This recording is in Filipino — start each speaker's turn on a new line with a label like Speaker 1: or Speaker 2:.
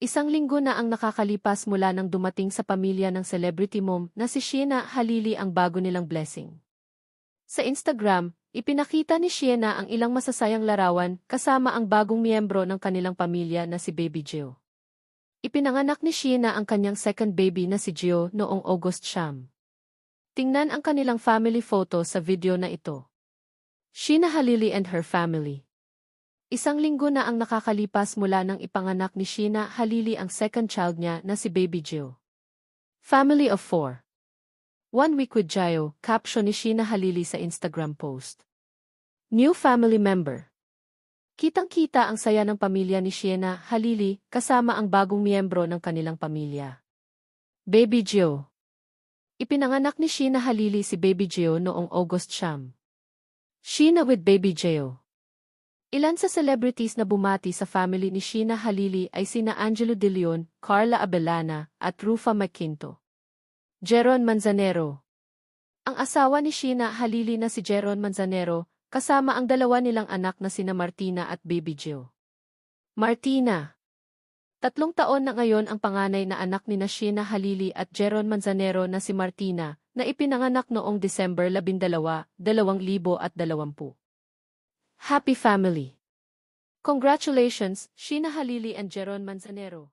Speaker 1: Isang linggo na ang nakakalipas mula nang dumating sa pamilya ng celebrity mom na si Shiena Halili ang bago nilang blessing. Sa Instagram, ipinakita ni Shiena ang ilang masasayang larawan kasama ang bagong miyembro ng kanilang pamilya na si Baby Gio. Ipinanganak ni Shiena ang kanyang second baby na si Gio noong August siyam. Tingnan ang kanilang family photo sa video na ito. Sheena Halili and her family. Isang linggo na ang nakakalipas mula nang ipanganak ni Sheena Halili ang second child niya na si Baby Jill. Family of four. One week with Jayo, caption ni Sheena Halili sa Instagram post. New family member. Kitang-kita ang saya ng pamilya ni Sheena Halili kasama ang bagong miyembro ng kanilang pamilya. Baby Gio. Ipinanganak ni Sheena Halili si Baby Gio noong August siyam. Sheena with Baby Gio. Ilan sa celebrities na bumati sa family ni Sheena Halili ay sina Angelo De Leon, Carla Abellana, at Rufa Maquinto. Jeron Manzanero Ang asawa ni Sheena Halili na si Jeron Manzanero, kasama ang dalawa nilang anak na sina Martina at Baby Jill. Martina Tatlong taon na ngayon ang panganay na anak ni na Sheena Halili at Jeron Manzanero na si Martina, na ipinanganak noong December 12, 2020. Happy family! Congratulations, Sheena Halili and Jeron Manzanero.